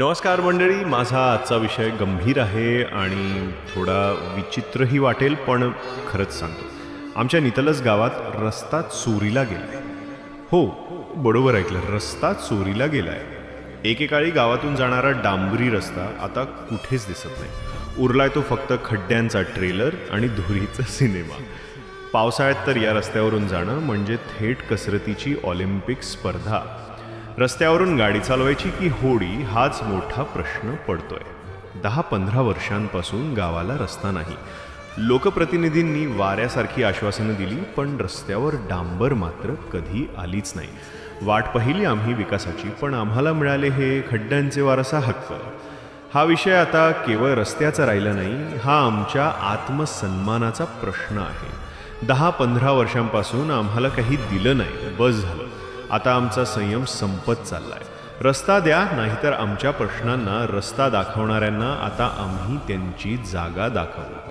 नमस्कार मंडळी माझा आजचा विषय गंभीर आहे आणि थोडा विचित्रही वाटेल पण खरंच सांगतो. आमच्या नितलस गावात रस्ता चोरीला गेला हो बरोबर ऐकलं रस्ता चोरीला गेलाय. एकेकाळी गावातून जाणारा डांबरी रस्ता आता कुठेच दिसत नाही. उरलाय तो फक्त खड्ड्यांचा ट्रेलर आणि धुरीचा सिनेमा. पावसाळ्यात तर या रस्त्यावरून जाणं म्हणजे थेट कसरतीची ऑलिम्पिक स्पर्धा. रस्त्यावरून गाडी चालवायची की होडी हाच मोठा प्रश्न पडतोय. दहा पंधरा वर्षांपासून गावाला रस्ता नाही. लोकप्रतिनिधींनी वाऱ्यासारखी आश्वासनं दिली पण रस्त्यावर डांबर मात्र कधी आलीच नाही. वाट पाहिली आम्ही विकासाची पण आम्हाला मिळाले हे खड्ड्यांचे वारसा हक्क. हा विषय आता केवळ रस्त्याचा राहिला नाही हा आमच्या आत्मसन्मानाचा प्रश्न आहे. दहा पंधरा वर्षांपासून आम्हाला काही दिलं नाही बस झालं. आता आमचा संयम संपत चाललाय. रस्ता द्या नाहीतर आमच्या प्रश्नांना रस्ता दाखवणाऱ्यांना आता आम्ही त्यांची जागा दाखवू.